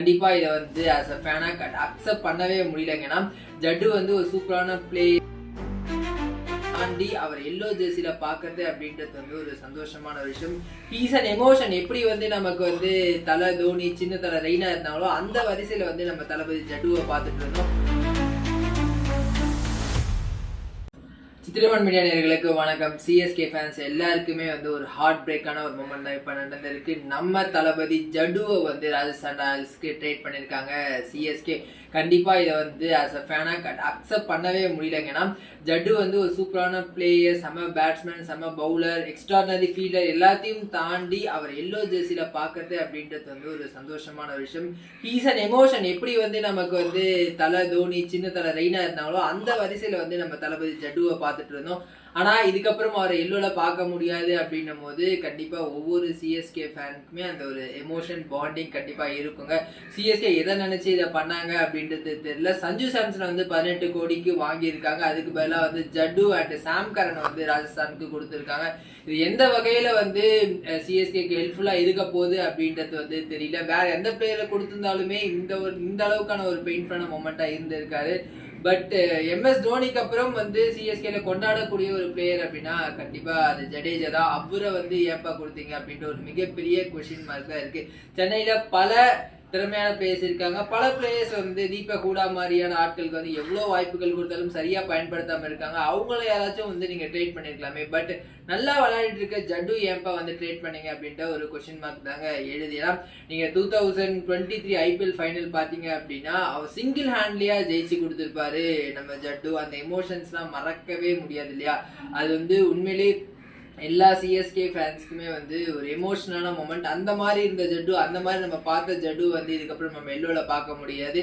கண்டிப்பா இதை வந்து ஆஸ் அ ஃபேனா அக்செப்ட் பண்ணவே முடியலங்க. ஏன்னா ஜட்டு வந்து ஒரு சூப்பரான பிளே தாண்டி அவர் எல்லோ ஜெர்சியில பாக்குறது அப்படின்றது வந்து ஒரு சந்தோஷமான ஒரு விஷயம். பீஸ் அண்ட் எமோஷன் எப்படி வந்து நமக்கு வந்து தலை தோனி சின்ன தலை ரெய்னா இருந்தாங்களோ அந்த வரிசையில வந்து நம்ம தளபதி ஜட்டுவை பார்த்துட்டு இருந்தோம். சித்திரமன் மீடியா நேர்களுக்கு வணக்கம். சிஎஸ்கே ஃபேன்ஸ் எல்லாருக்குமே வந்து ஒரு ஹார்ட் பிரேக்கான ஒரு மூமெண்ட் தான் இப்போ நடந்திருக்கு. நம்ம தளபதி ஜடுவை வந்து ராஜஸ்தான் ராயல்ஸ்க்கு ட்ரேட் பண்ணியிருக்காங்க. சிஎஸ்கே கண்டிப்பாக இதை வந்து ஆஸ் அ ஃபேனாக அக்செப்ட் பண்ணவே முடியலங்க. ஏன்னா ஜட்டு வந்து ஒரு சூப்பரான பிளேயர் செம பேட்ஸ்மேன் செம பவுலர் எக்ஸ்ட்ராடனரி ஃபீல்டர் எல்லாத்தையும் தாண்டி அவர் எல்லோ ஜெர்சியில் பார்க்கறது அப்படின்றது வந்து ஒரு சந்தோஷமான ஒரு விஷயம். ஹீஸ் அண்ட் எமோஷன் எப்படி வந்து நமக்கு வந்து தலை தோனி சின்ன தலை ரெய்னா இருந்தாங்களோ அந்த வரிசையில் வந்து நம்ம தளபதி ஜட்டுவை பார்த்துட்டு இருந்தோம் ஆனால் இதுக்கப்புறம் அவரை எல்லோல பார்க்க முடியாது அப்படின்னும் போது கண்டிப்பாக ஒவ்வொரு சிஎஸ்கே ஃபேனுக்குமே அந்த ஒரு எமோஷன் பாண்டிங் கண்டிப்பாக இருக்குங்க. சிஎஸ்கே எதை நினச்சி இதை பண்ணாங்க அப்படின்றது தெரியல. சஞ்சு சாம்சன் வந்து பதினெட்டு கோடிக்கு வாங்கியிருக்காங்க. அதுக்கு பதிலாக வந்து ஜட்டு அண்ட் சாம் கரன் வந்து ராஜஸ்தானுக்கு கொடுத்துருக்காங்க. இது எந்த வகையில் வந்து சிஎஸ்கேக்கு ஹெல்ப்ஃபுல்லாக இருக்க போகுது அப்படின்றது வந்து தெரியல. வேற எந்த பிளேயரை கொடுத்துருந்தாலுமே இந்த ஒரு இந்த அளவுக்கான ஒரு பெயின்ஃபுல்லான மொமெண்ட்டாக இருந்திருக்காரு. பட் எம்எஸ் தோனிக்கு அப்புறம் வந்து சிஎஸ்கேல கொண்டாடக்கூடிய ஒரு பிளேயர் அப்படின்னா கண்டிப்பா அது ஜடேஜா தான். அவரை வந்து ஏப்பா கொடுத்தீங்க அப்படின்ற ஒரு மிகப்பெரிய கொஷின் மார்க் தான் இருக்கு. சென்னையில பல திறமையான பிளேயர்ஸ் இருக்காங்க. பல பிளேயர்ஸ் வந்து தீபக் கூடா மாதிரியான ஆட்களுக்கு வந்து எவ்வளோ வாய்ப்புகள் கொடுத்தாலும் சரியாக பயன்படுத்தாமல் இருக்காங்க. அவங்கள யாராச்சும் வந்து நீங்கள் ட்ரேட் பண்ணியிருக்கலாமே பட் நல்லா விளையாடிட்டு இருக்க ஜட்டு ஏம்பா வந்து ட்ரேட் பண்ணீங்க அப்படின்ற ஒரு கொஸ்டின் மார்க் தாங்க எழுதியலாம் நீங்கள் two thousand twenty three IPL final பார்த்தீங்க அப்படின்னா அவர் சிங்கிள் ஹேண்ட்லியாக ஜெயிச்சு கொடுத்துருப்பாரு நம்ம ஜட்டு. அந்த எமோஷன்ஸ்லாம் மறக்கவே முடியாது இல்லையா? அது வந்து உண்மையிலேயே எல்லா சிஎஸ்கே ஃபேன்ஸ்க்குமே வந்து ஒரு எமோஷனலான மூமெண்ட் அந்த மாதிரி இருந்த ஜட்டு அந்த மாதிரி நம்ம பார்த்த ஜட்டு வந்து இதுக்கப்புறம் நம்ம எல்லோவில் பார்க்க முடியாது.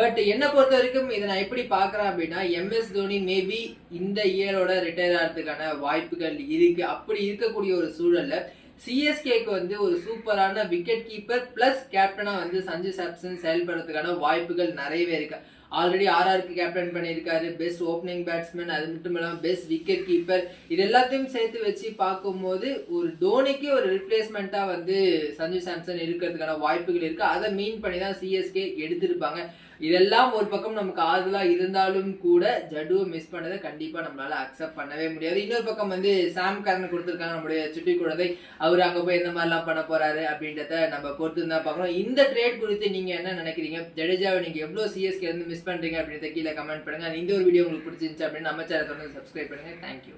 பட் என்னை பொறுத்த வரைக்கும் இதை நான் எப்படி பார்க்குறேன் அப்படின்னா எம்எஸ் தோனி மேபி இந்த இயரோட ரிட்டையர் ஆகிறதுக்கான வாய்ப்புகள் இருக்கு. அப்படி இருக்கக்கூடிய ஒரு சூழல்ல சிஎஸ்கேக்கு வந்து ஒரு சூப்பரான விக்கெட் கீப்பர் பிளஸ் கேப்டனாக வந்து சஞ்சு சாப்சன் செயல்படுறதுக்கான வாய்ப்புகள் நிறையவே இருக்குது ஆல்ரெடி ஆர்ஆர்க்கு கேப்டன் பண்ணியிருக்காரு பெஸ்ட் ஓப்பனிங் பேட்ஸ்மேன் அது மட்டும் இல்லாமல் பெஸ்ட் விக்கெட் கீப்பர் இது எல்லாத்தையும் சேர்த்து வச்சு பார்க்கும்போது ஒரு தோனிக்கு ஒரு ரிப்ளேஸ்மெண்ட்டாக வந்து சஞ்சு சாம்சன் இருக்கிறதுக்கான வாய்ப்புகள் இருக்குது அதை மீன் பண்ணி தான் சிஎஸ்கே எடுத்திருப்பாங்க. இதெல்லாம் ஒரு பக்கம் நமக்கு ஆறுதலா இருந்தாலும் கூட ஜடுவை மிஸ் பண்ணதை கண்டிப்பா நம்மளால அக்செப்ட் பண்ணவே முடியாது. இன்னொரு பக்கம் வந்து சாம் கரன் கொடுத்துருக்காங்க நம்முடைய சுட்டி குழந்தை. அவர் அங்க போய் எந்த மாதிரிலாம் பண்ண போறாரு அப்படின்றத நம்ம பொறுத்து தான் பார்க்கணும். இந்த ட்ரேட் குறித்து நீங்க என்ன நினைக்கிறீங்க? ஜடேஜாவை நீங்க எவ்வளவு சிஎஸ்கே இருந்து மிஸ் பண்றீங்க அப்படின்றத கீழே கமெண்ட் பண்ணுங்க. இந்த ஒரு வீடியோ உங்களுக்கு பிடிச்சிருந்துச்சு அப்படின்னு நம்ம சேனல் தொடர்ந்து சப்ஸ்கிரைப் பண்ணுங்க. தேங்க்யூ